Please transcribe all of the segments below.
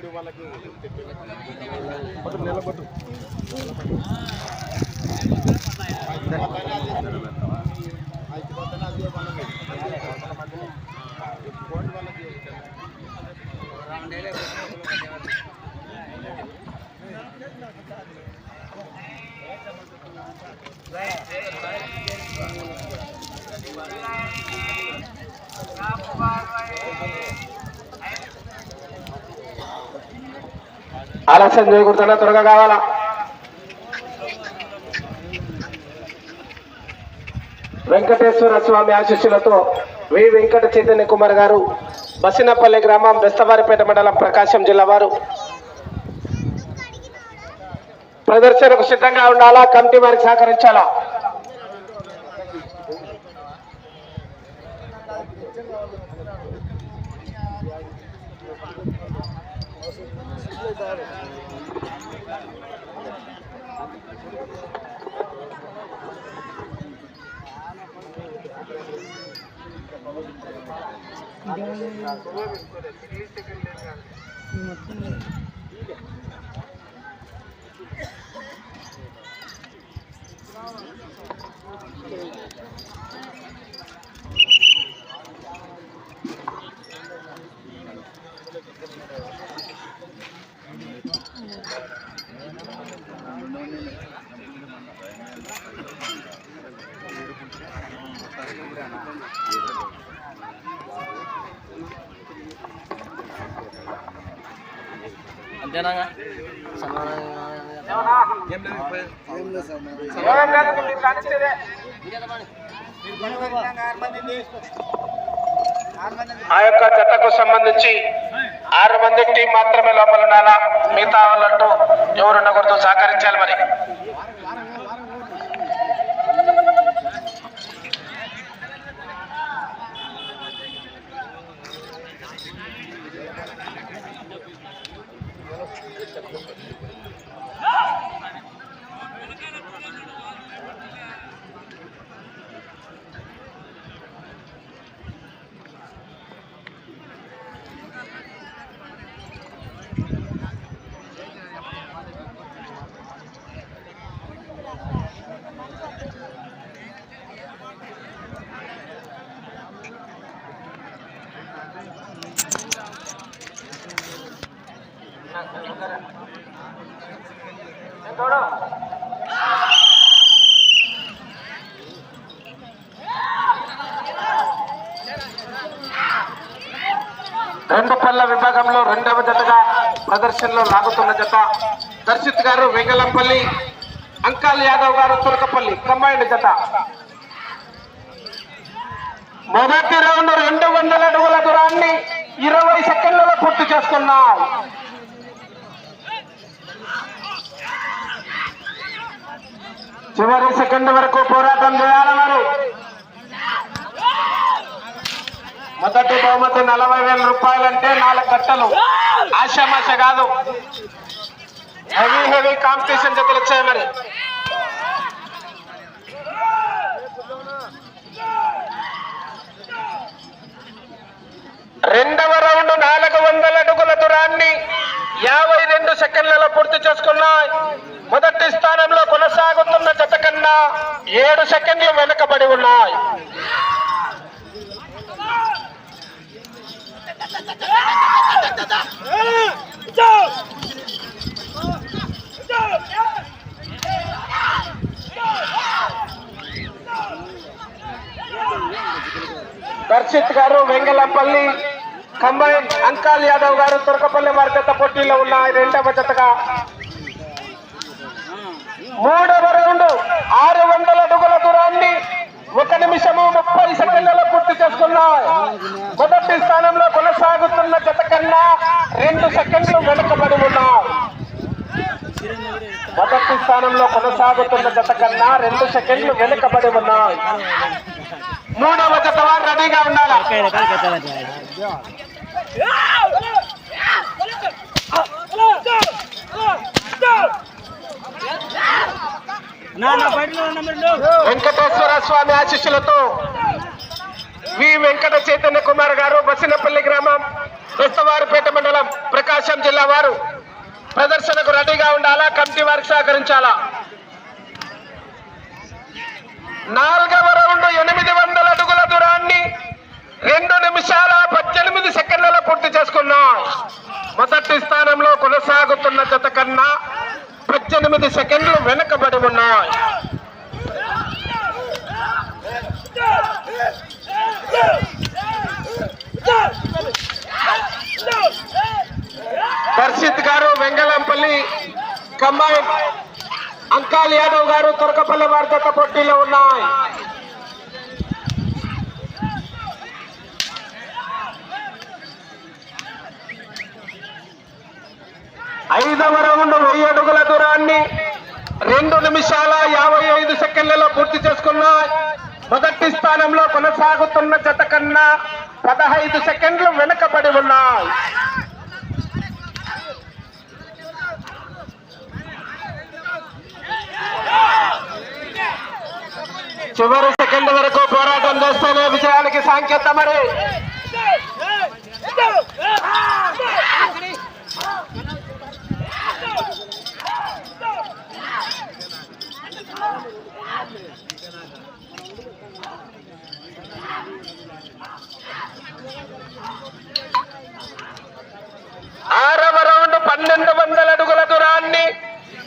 హిందూ వాళ్ళకి నిలబట్టు అయితే ఆలస్యం చేయకూడదన్నా త్వరగా కావాలా? వెంకటేశ్వర స్వామి ఆశీస్సులతో వి వెంకట చైతన్య కుమార్ గారు బసినపల్లి గ్రామం బెస్తవారిపేట మండలం ప్రకాశం జిల్లా వారు. ప్రదర్శనకు సిద్ధంగా ఉండాలా? కమిటీ వారికి సహకరించాలా? అంతేనాగా సమానంగా ఆ యొక్క చెత్తకు సంబంధించి ఆరు మంది టీం మాత్రమే లోపల ఉండాలా మిగతా వాళ్ళంటూ ఎవరుండకూడదు సహకరించాలి మరి. రెండు పళ్ళ విభాగంలో రెండవ జతగా ప్రదర్శనలో లాగుతున్న జత దర్శిత్ గారు వెంగళంపల్లి అంకాల్ యాదవ్ గారు తురకపల్లి కంబైండ్ జత. మొదటి రౌండ్ రెండు వందల అడుగుల దూరాన్ని ఇరవై సెకండ్లలో పూర్తి చేసుకున్నాయి చివరి సెకండ్ వరకు పోరాటం చేయాలి వారు మొదటి బహుమతి నలభై వేల రూపాయలంటే నాలుగు గట్టలు ఆశామాష కాదు. హెవీ హెవీ కాంపిటీషన్ జతలు వచ్చాయి మరి. రెండవ రౌండ్ నాలుగు వందల అడుగుల దూరాన్ని యాభై రెండు సెకండ్లలో పూర్తి చేసుకున్నాయి. మొదటి స్థానంలో కొనసాగుతున్న జత కన్నా ఏడు సెకండ్లు వెనుకబడి ఉన్నాయి. దర్శిత్ గారు వెంగళంపల్లి కంబైన్ అంకాల్ యాదవ్ గారు తురకపల్లి మార్కెట్ పోటీలో ఉన్న రెండవ జతగా. మూడవ రౌండ్ ఆరు వందల అడుగుల దూరాన్ని ఒక నిమిషము ముప్పై సెకండ్లలో పూర్తి చేసుకున్నాయి. మొదటి స్థానంలో కొనసాగుతున్న జత కన్నా రెండు సెకండ్లు వెనుకబడి ఉన్నాయి. మొదటి స్థానంలో కొనసాగుతున్న జత కన్నా రెండు సెకండ్లు వెనుకబడి ఉన్నాయి. మూడవ జత వారు రెడీగా ఉండాలి? వెంకటేశ్వర స్వామి ఆశీస్సులతో వి వెంకట చైతన్య కుమార్ గారు బసినపల్లి గ్రామం బెస్తవారిపేట మండలం ప్రకాశం జిల్లా వారు ప్రదర్శనకు రెడీగా ఉండాలా? కమిటీ వారికి సహకరించాలా? నాలుగవ రౌండ్ ఎనిమిది వందల అడుగుల దూరాన్ని రెండు నిమిషాలు తొమ్మిది సెకండ్లలో పూర్తి చేసుకున్నాం. మొదటి స్థానంలో కొనసాగుతున్న జత కన్నా పద్దెనిమిది సెకండ్లు వెనుకబడి ఉన్నాయి. దర్శిత్ గారు వెంగళంపల్లి కంబైన్. అంకాల్ యాదవ్ గారు తురకపల్లి వారి జత పోటీలో ఉన్నాయి. ఐదవ వెయ్యి అడుగుల దూరాన్ని రెండు నిమిషాల యాభై ఐదు సెకండ్లలో పూర్తి చేసుకున్న మొదటి స్థానంలో కొనసాగుతున్న జత కన్నా పదహైదు సెకండ్లు వెనుకబడి ఉన్నాయి చివరి సెకండ్ వరకు పోరాటం చేస్తేనే విజయానికి సాంకేతం మరి ఆరవ రౌండ్ పన్నెండు వందల అడుగుల దూరాన్ని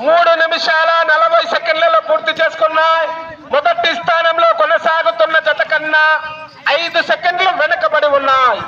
మూడు నిమిషాల నలభై సెకండ్లలో పూర్తి చేసుకున్నాయి మొదటి స్థానంలో కొనసాగుతున్న జత కన్నా ఐదు సెకండ్లు వెనుకబడి ఉన్నాయి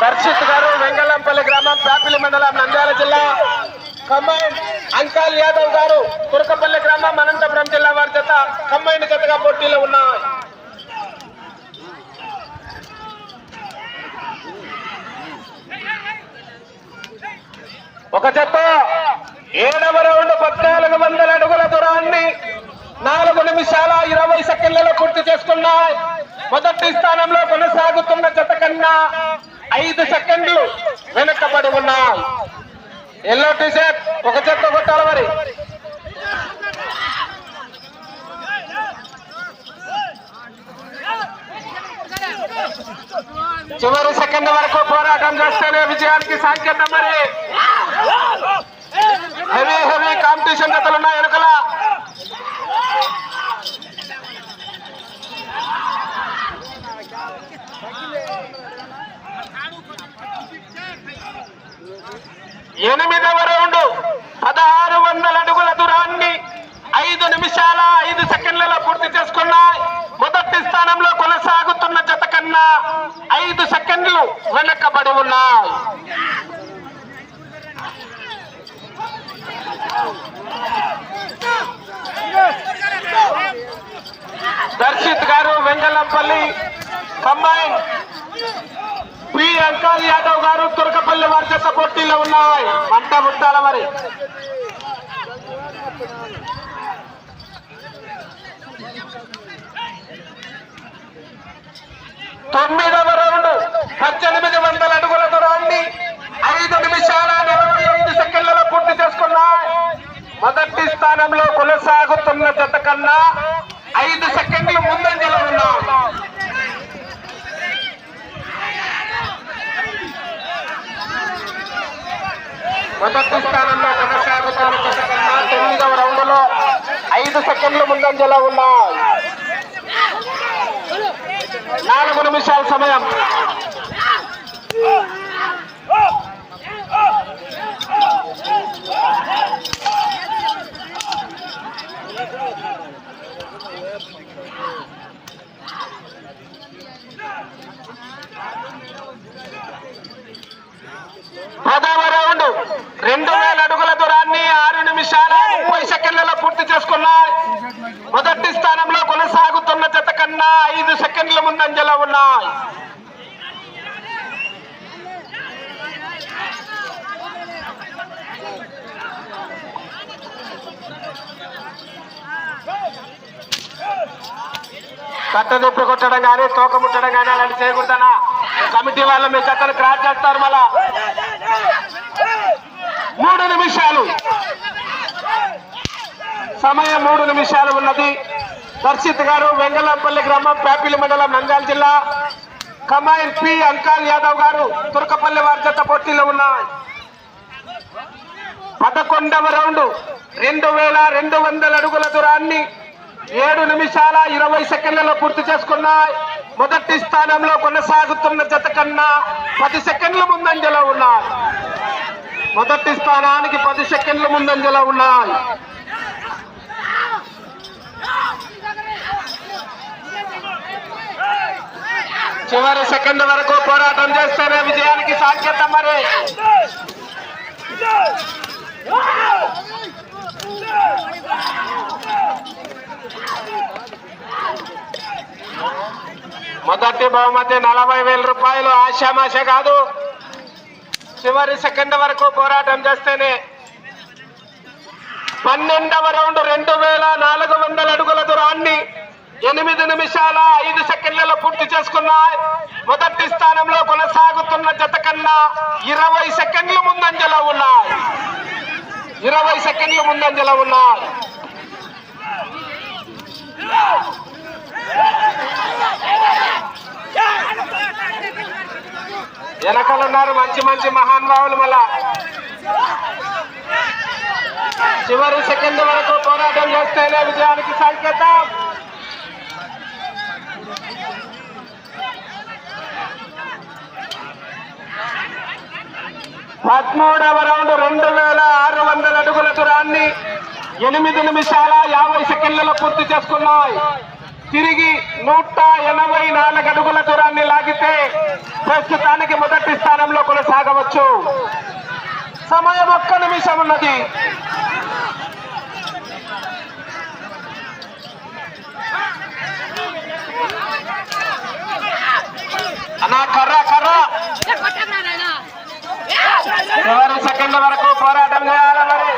దర్శిత్ గారు వెంగళంపల్లి గ్రామం పాపిలి మండలం నంద్యాల జిల్లా కంబైన్ అంకాల్ యాదవ్ గారు తురకపల్లి గ్రామం అనంతపురం జిల్లా వారి జత కంబైన్ జతగా పోటీలో ఉన్నాయి ఒక జత రౌండ్ పద్నాలుగు వందల అడుగుల దూరాన్ని నాలుగు నిమిషాల ఇరవై సెకండ్లలో పూర్తి చేసుకున్నాయి. మొదటి స్థానంలో కొనసాగుతున్న జత కన్నా ఐదు సెకండ్లు వెనుకబడి ఉన్నాయి. ఎల్లో టీ షర్ట్ ఒక జత కొట్టాలి మరి. చివరి సెకండ్ వరకు పోరాటం చేస్తేనే విజయానికి సాంకేతం మరి. హెవీ జతలు ఉన్నాయి వెనుకల. ఎనిమిదవ రౌండ్. పదహారు వందల అడుగుల దూరాన్ని ఐదు నిమిషాల ఐదు సెకండ్లలో పూర్తి చేసుకున్నాయి. మొదటి స్థానంలో కొనసాగుతున్న జత కన్నా ఐదు సెకండ్లు వెనకబడి ఉన్నాయి. దర్శిత్ గారు వెంగళంపల్లి కంబైన్. పి అంకాల్ యాదవ్ గారు తురకపల్లి వారి పోటీలో ఉన్నాయి. మంట ముట్టాల మరి. తొమ్మిదవ రౌండ్ పద్దెనిమిది వందల అడుగుల దూరాన్ని ఐదు నిమిషాల పూర్తి మొదటి స్థానంలో కొనసాగుతున్న జత కన్నా ఐదు సెకండ్లు ముందంజలో ఉన్నాం. మొదటి స్థానంలో కొనసాగుతున్న జత కన్నా తొమ్మిదవ రౌండ్లో ఐదు సెకండ్లు ముందంజలో ఉన్నాయి నాలుగు నిమిషాల సమయం. పదవ రౌండ్ రెండు వేల అడుగుల దూరాన్ని ఆరు నిమిషాల ముప్పై సెకండ్లలో పూర్తి చేసుకున్నాయి. మొదటి స్థానంలో కొనసాగుతున్న జత కన్నా ఐదు సెకండ్ల ముందంజలో ఉన్నాయి. కట్టదొప్పి కొట్టడం కానీ తోక ముట్టడం కానీ అలాంటి చేయకూడదనా కమిటీ వాళ్ళు మీ కట్టను క్రాస్ చేస్తారు మళ్ళా. మూడు నిమిషాలు. సమయం మూడు నిమిషాలు ఉన్నది. దర్శిత్ గారు వెంగళంపల్లి గ్రామం ప్యాపిలి మండలం నంద్యాల జిల్లా. కమాయిల్ పి అంకాల్ యాదవ్ గారు తుర్కపల్లి వారి జత పోటీలో ఉన్నాయి పదకొండవ రౌండ్. రెండు వేల రెండు వందల అడుగుల దూరాన్ని ఏడు నిమిషాల ఇరవై సెకండ్లలో పూర్తి చేసుకున్నాయి. మొదటి స్థానంలో కొనసాగుతున్న జత కన్నా పది సెకండ్ల ముందంజలో ఉన్నాయి. మొదటి స్థానానికి పది సెకండ్ల ముందంజలో ఉన్నాయి. చివరి సెకండ్ వరకు పోరాటం చేస్తేనే విజయానికి సాధ్యత మరి. మొదటి బహుమతి నలభై వేల రూపాయలు ఆశామాష కాదు. చివరి సెకండ్ వరకు పోరాటం చేస్తేనే పన్నెండవ రౌండ్ రెండు వేల నాలుగు వందల అడుగుల దూరాన్ని ఎనిమిది నిమిషాల ఐదు సెకండ్లలో పూర్తి చేసుకున్నాయి. మొదటి స్థానంలో కొనసాగుతున్న జత కన్నా ఇరవై సెకండ్లు ముందంజలో ఉన్నాయి. ఇరవై సెకండ్లు ముందంజలో ఉన్నారు. వెనకలున్నారు మంచి మంచి మహానుభావులు మళ్ళా చివరి సెకండ్ వరకు పోరాటం చేస్తేనే విజయానికి సంకేతం పదమూడవ రౌండ్ రెండు వేల ఆరు వందల అడుగుల దూరాన్ని ఎనిమిది నిమిషాల యాభై సెకండ్లలో పూర్తి చేసుకున్నాయి. తిరిగి నూట ఎనభై నాలుగు అడుగుల దూరాన్ని లాగితే ప్రస్తుతానికి మొదటి స్థానంలో కొనసాగవచ్చు. సమయం ఒక్క నిమిషం ఉన్నది. అన్నా కర్ర కర్ర. చివరి సెకండ్ వరకు పోరాటం చేయాలి మరి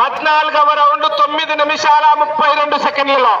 పద్నాలుగవ రౌండ్ తొమ్మిది నిమిషాల ముప్పై రెండు సెకండ్లలో.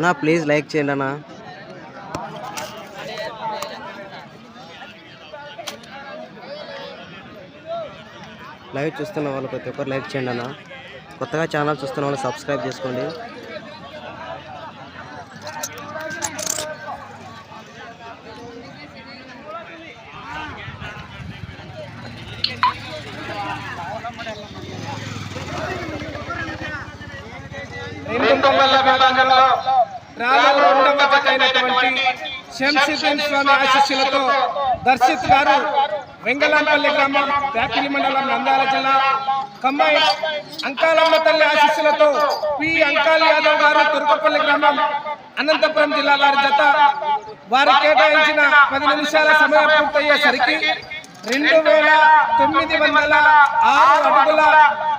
అన్నా ప్లీజ్ లైక్ చేయండి అన్నా. లైవ్ చూస్తున్న వాళ్ళు ప్రతి ఒక్కరు లైక్ చేయండి అన్న. కొత్తగా ఛానల్ చూస్తున్న వాళ్ళు సబ్స్క్రైబ్ చేసుకోండి. రెండు వందల విభాగంలో రాను రెండవ జత అయినటువంటి శంసిద్దీన్ స్వామి ఆశీస్సులతో దర్శిత్ గారు వెంగళంపల్లి గ్రామం ప్యాపిలి మండలం నంద్యాల జిల్లా కమ్మాయి అంకాలమ్మ తల్లి ఆశీస్సులతో పి. అంకాల్ యాదవ్ గారు తుర్కపల్లి గ్రామం అనంతపురం జిల్లా వారి జత వారు కేటాయించిన పది నిమిషాల సమయం పూర్తయ్యేసరికి రెండు వేల తొమ్మిది వందల ఆరు అడుగుల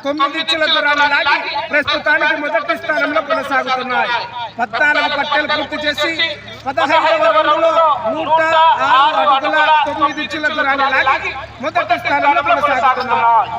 తొమ్మిది ఇంచుల దూరాన్ని లాగి ప్రస్తుతానికి మొదటి స్థానంలో కొనసాగుతున్నాయి పద్నాలుగు పట్టెలు పూర్తి చేసి పదహైదవ రౌండ్లో నూట ఆరు అడుగుల తొమ్మిది ఇంచుల దూరాన్ని మొదటి స్థానంలో కొనసాగుతున్నాయి.